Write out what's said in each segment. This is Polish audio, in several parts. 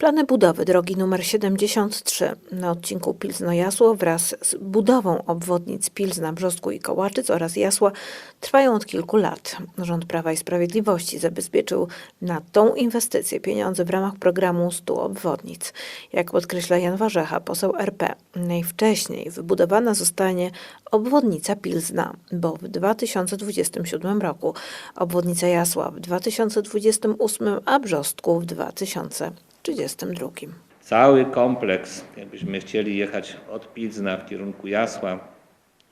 Plany budowy drogi nr 73 na odcinku Pilzno-Jasło wraz z budową obwodnic Pilzna, Brzostku i Kołaczyc oraz Jasła trwają od kilku lat. Rząd Prawa i Sprawiedliwości zabezpieczył na tą inwestycję pieniądze w ramach programu 100 obwodnic. Jak podkreśla Jan Warzecha, poseł RP, najwcześniej wybudowana zostanie obwodnica Pilzna, bo w 2027 roku, obwodnica Jasła w 2028, a Brzostku w 2032. Cały kompleks, jakbyśmy chcieli jechać od Pilzna w kierunku Jasła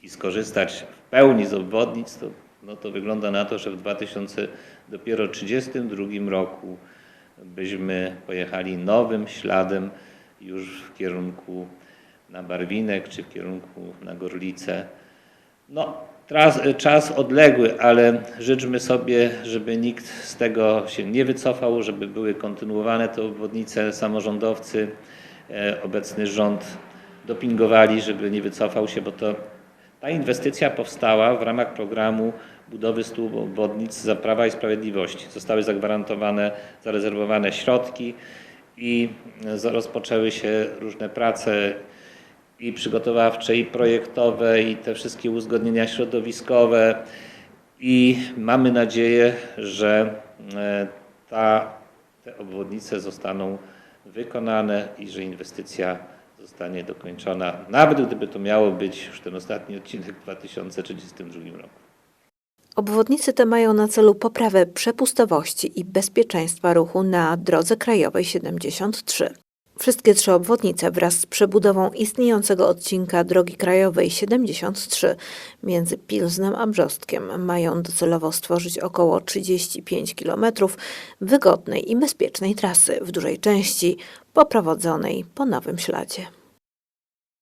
i skorzystać w pełni z obwodnic, to, no to wygląda na to, że w 2032 roku byśmy pojechali nowym śladem już w kierunku na Barwinek czy w kierunku na Gorlice. No, tras, czas odległy, ale życzmy sobie, żeby nikt z tego się nie wycofał, żeby były kontynuowane te obwodnice. Samorządowcy, e, obecny rząd dopingowali, żeby nie wycofał się, bo to ta inwestycja powstała w ramach programu budowy 100 obwodnic za Prawa i Sprawiedliwości. Zostały zagwarantowane, zarezerwowane środki i e, rozpoczęły się różne prace i przygotowawcze, i projektowe, i te wszystkie uzgodnienia środowiskowe. I mamy nadzieję, że e, ta, te obwodnice zostaną wykonane i że inwestycja zostanie dokończona, nawet gdyby to miało być już ten ostatni odcinek w 2032 roku. Obwodnice te mają na celu poprawę przepustowości i bezpieczeństwa ruchu na drodze krajowej 73. Wszystkie trzy obwodnice wraz z przebudową istniejącego odcinka drogi krajowej 73 między Pilznem a Brzostkiem mają docelowo stworzyć około 35 km wygodnej i bezpiecznej trasy w dużej części poprowadzonej po nowym śladzie.